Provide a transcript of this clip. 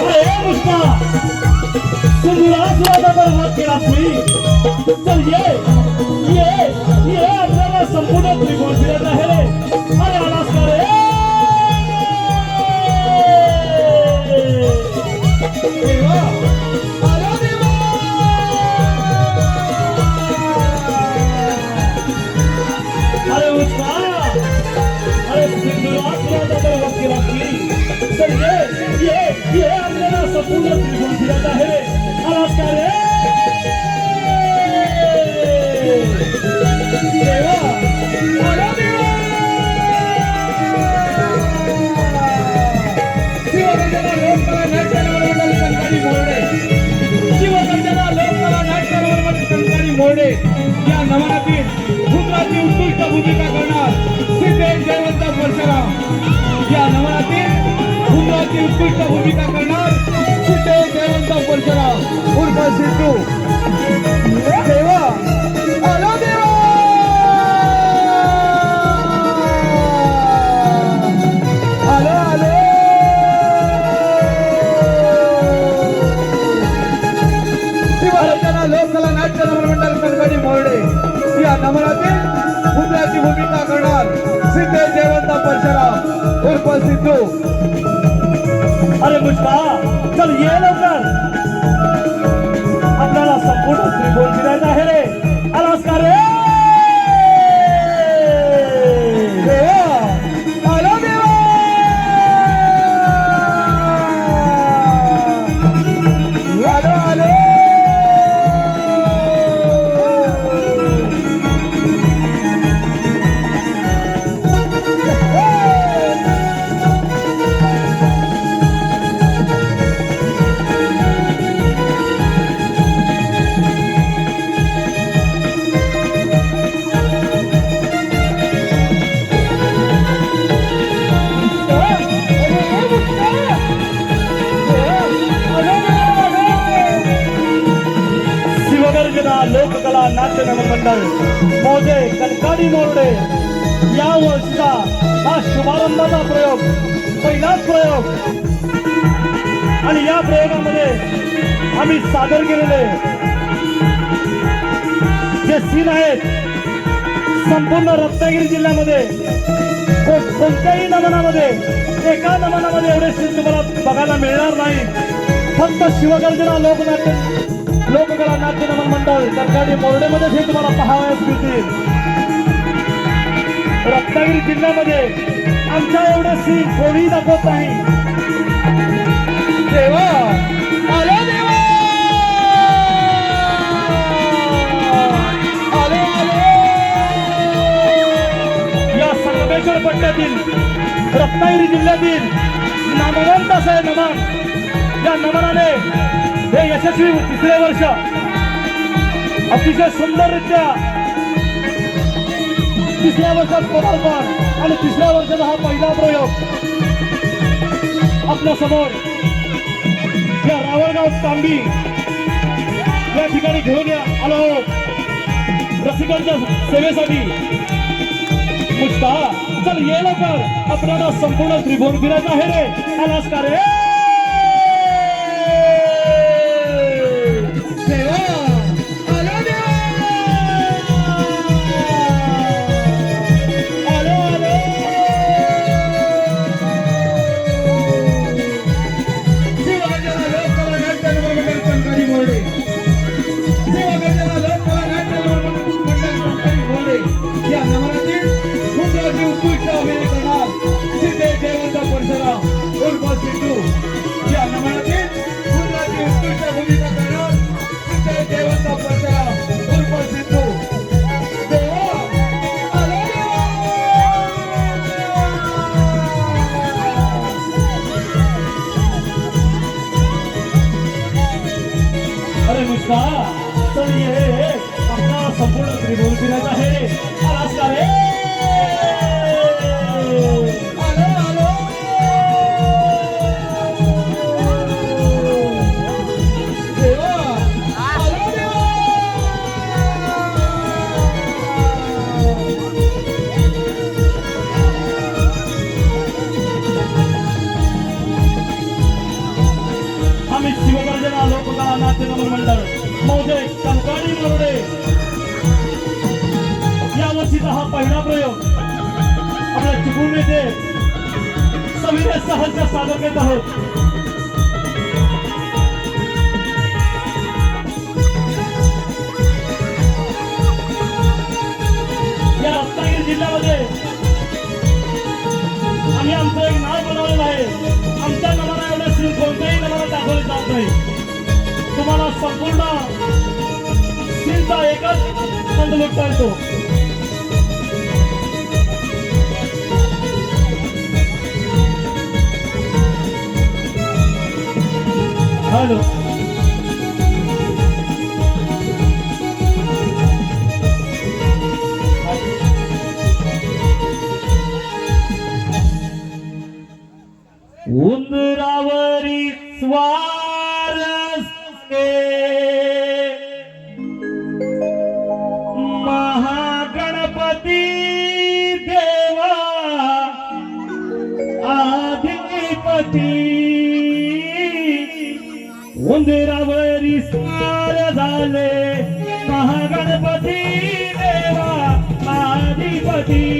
अरे पुष्पा सुंदरासुराचा बरबाद ये ये ये आपल्याला संपूर्ण त्रिकोण फिरत आहे रे अरे मोरडे या नमनातील रुद्राची उत्कृष्ट भूमिका करणार सिद्धेश जयवंत परशुराम. या नमनातील रुद्राची उत्कृष्ट भूमिका करणार सिद्धेश जयवंत परशुराम. उर्फ सिद्धू. अरे पुष्पा चल ये नाट्य मंडळ मोजे कनकाडी मोरडे या वर्षीचा हा शुभारंभाचा प्रयोग पहिलाच प्रयोग. आणि या प्रयोगामध्ये आम्ही सादर केलेले जे सीन आहेत संपूर्ण रत्नागिरी जिल्ह्यामध्ये कोणत्याही नमनामध्ये एका नमनामध्ये एवढे सीन तुम्हाला बघायला मिळणार नाही. फक्त शिवगर्जना लोकनाट्य लोककला नाट्य नमन मंडळ सरकारी मोर्डेमध्येच हे तुम्हाला पाहावयास मिळतील. रत्नागिरी जिल्ह्यामध्ये आमच्या एवढे सी कोणी दाखवत नाही. देवा! देवा! या संगमेश्वर पट्ट्यातील रत्नागिरी जिल्ह्यातील नामवंत असं आहे नमन. या नमनाने हे यशस्वी तिसरे वर्ष अतिशय सुंदररित्या तिसऱ्या वर्षात पदार्पण आणि तिसऱ्या वर्षाचा हा पहिला प्रयोग आपल्यासमोर या रावळगाव तांबी या ठिकाणी घेऊन या आलो आहोत. रसिकांच्या सेवेसाठी मुस्ता चल ये लवकर. आपल्याला संपूर्ण त्रिभुवन फिरायचं आहे रे. आलास का रे? उत्कृष्ट अभिनय परशुराम उर्फ सिद्धू या नमनातील उत्कृष्ट भूमिका करणार परशुराम उर्फ सिद्धू अरे पुष्पा चल ये आपला संपूर्ण त्रिभुवन फिरत आहे. सहज सादर करत आहोत. या रत्नागिरी जिल्ह्यामध्ये आम्ही आमचं एक नाव बनवलेलं आहे. आमच्या नावाला एवढ्या श्री कोणत्याही नावाला दाखवले जात नाही. तुम्हाला संपूर्ण सीनचा एकच संत लुटता येतो. हॅलो उंदरावरी स्वारस्ते महागणपती देवा आदिपती उंदरावरी स्वार झाले. महागणपती देवा आदिपती